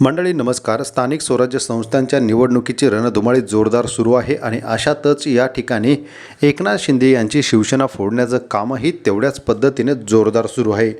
मंडळी नमस्कार. स्थानिक स्वराज्य संस्थांच्या निवडणुकीची रणधुमाळी जोरदार सुरू आहे आणि अशातच या ठिकाणी एकनाथ शिंदे यांची शिवसेना फोडण्याचं कामही तेवढ्याच पद्धतीने जोरदार सुरू आहे.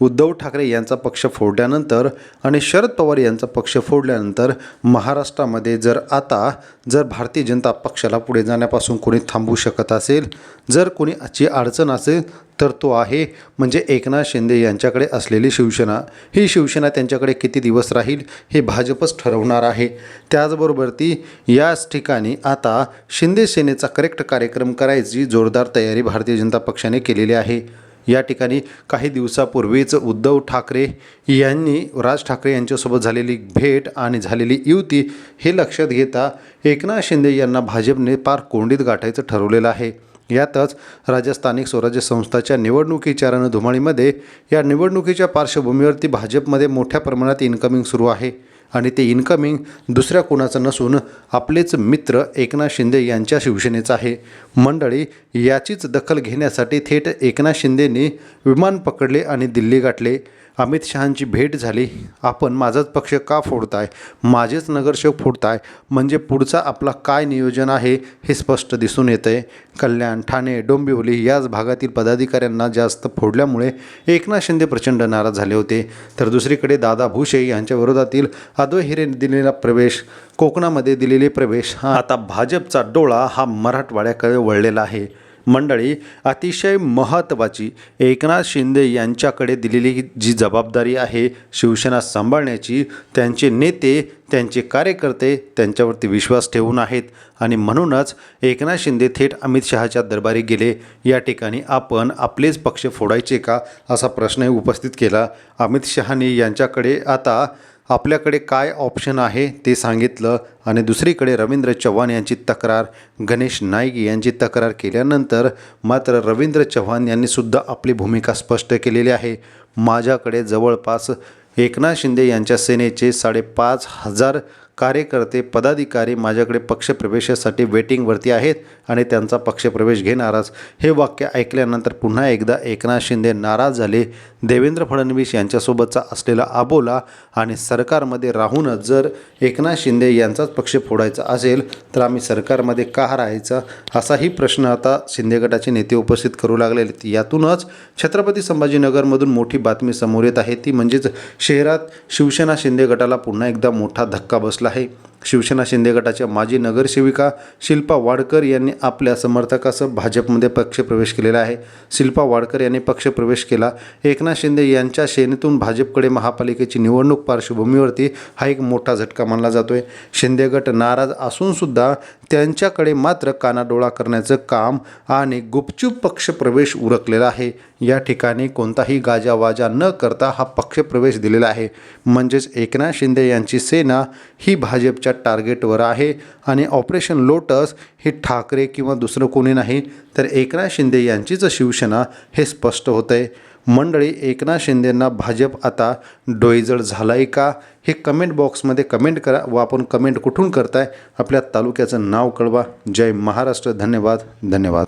उद्धव ठाकरे यांचा पक्ष फोडल्यानंतर आणि शरद पवार यांचा पक्ष फोडल्यानंतर महाराष्ट्रामध्ये जर आता जर भारतीय जनता पक्षाला पुढे जाण्यापासून कोणी थांबवू शकत असेल जर कोणी अची अडचण असेल तर तो आहे म्हणजे एकनाथ शिंदे यांच्याकडे असलेली शिवसेना. ही शिवसेना त्यांच्याकडे किती दिवस राहील हे भाजपच ठरवणार आहे. त्याचबरोबर ती याच ठिकाणी आता शिंदे सेनेचा करेक्ट कार्यक्रम करायची जोरदार तयारी भारतीय जनता पक्षाने केलेली आहे. या ठिकाणी काही दिवसापूर्वीच उद्धव ठाकरे यांनी राज ठाकरे यांच्यासोबत झालेली भेट आणि झालेली युती हे लक्षात घेता एकनाथ शिंदे यांना भाजपने पार कोंडीत गाठायचं ठरवलेलं आहे. यातच राज्य स्थानिक स्वराज्य संस्थाच्या निवडणुकीच्या रणधुमाळीमध्ये या निवडणुकीच्या पार्श्वभूमीवरती भाजपमध्ये मोठ्या प्रमाणात इन्कमिंग सुरू आहे. आणि ते इन्कमिंग दुसऱ्या कोणाचं नसून आपलेच मित्र एकनाथ शिंदे यांच्या शिवसेनेचं आहे. मंडळी याचीच दखल घेण्यासाठी थेट एकनाथ शिंदेंनी विमान पकडले आणि दिल्ली गाठले. अमित शहांची भेट झाली. आपण माझाच पक्ष का फोडताय? माझेच नगरसेवक फोडताय? म्हणजे पुढचा आपला काय नियोजन आहे हे स्पष्ट दिसून येतं आहे कल्याण ठाणे डोंबिवली याच भागातील पदाधिकाऱ्यांना जास्त फोडल्यामुळे एकनाथ शिंदे प्रचंड नाराज झाले होते. तर दुसरीकडे दादा भुसे यांच्या विरोधातील अद्वै हिरे दिलेला प्रवेश कोकणामध्ये दिलेले प्रवेश हा आता भाजपचा डोळा हा मराठवाड्याकडे वळलेला आहे. मंडळी अतिशय महत्त्वाची एकनाथ शिंदे यांच्याकडे दिलेली जी जबाबदारी आहे शिवसेना सांभाळण्याची त्यांचे नेते त्यांचे कार्यकर्ते त्यांच्यावरती विश्वास ठेवून आहेत. आणि म्हणूनच एकनाथ शिंदे थेट अमित शहाच्या दरबारी गेले. या ठिकाणी आपण आपलेच पक्ष फोडायचे का असा प्रश्नही उपस्थित केला. अमित शहाने यांच्याकडे आता आपल्याकडे काय ऑप्शन आहे ते सांगितलं आणि दुसरीकडे रवींद्र चव्हाण यांची तक्रार गणेश नाईक यांची तक्रार केल्यानंतर मात्र रवींद्र चव्हाण यांनीसुद्धा आपली भूमिका स्पष्ट केलेली आहे. माझ्याकडे जवळपास एकनाथ शिंदे यांच्या सेनेचे साडेपाच हजार कार्यकर्ते पदाधिकारी माझ्याकडे पक्षप्रवेशासाठी वेटिंगवरती आहेत आणि त्यांचा पक्षप्रवेश घेणारच. हे वाक्य ऐकल्यानंतर पुन्हा एकदा एकनाथ शिंदे नाराज झाले. देवेंद्र फडणवीस यांच्यासोबतचा असलेला आबोला आणि सरकारमध्ये राहूनच जर एकनाथ शिंदे यांचाच पक्ष फोडायचा असेल तर आम्ही सरकारमध्ये का राहायचा? असाही प्रश्न आता शिंदे गटाचे नेते उपस्थित करू लागलेले आहेत. यातूनच छत्रपती संभाजीनगरमधून मोठी बातमी समोर येत आहे. ती म्हणजेच शहरात शिवसेना शिंदे गटाला पुन्हा एकदा मोठा धक्का बसला आहे. शिवसेना शिंदे गटाच्या माजी नगरसेविका शिल्पा वाडकर यांनी आपल्या समर्थकासह भाजपमध्ये पक्षप्रवेश केलेला आहे. शिल्पा वाडकर यांनी पक्षप्रवेश केला. एकनाथ शिंदे यांच्या सेनेतून भाजपकडे महापालिकेची निवडणूक पार्श्वभूमीवरती हा एक मोठा झटका मानला जातोय. शिंदे गट नाराज असूनसुद्धा त्यांच्याकडे मात्र कानाडोळा करण्याचं काम आणि गुपचूप पक्षप्रवेश उरकलेला आहे. या ठिकाणी कोणताही गाजावाजा न करता हा पक्षप्रवेश दिलेला आहे. म्हणजेच एकनाथ शिंदे यांची सेना ही भाजपच्या टार्गेटवर आहे. आणि ऑपरेशन लोटस हे ठाकरे किंवा दुसरं कोणी नाही तर एकनाथ शिंदे यांचीच शिवसेना हे स्पष्ट होतं. आहे मंडळी एकनाथ शिंदेंना भाजप आता डोईजड झाला आहे का? हे कमेंट बॉक्समध्ये कमेंट करा. व आपण कमेंट कुठून करताय? आपल्या तालुक्याचं नाव कळवा. जय महाराष्ट्र. धन्यवाद. धन्यवाद.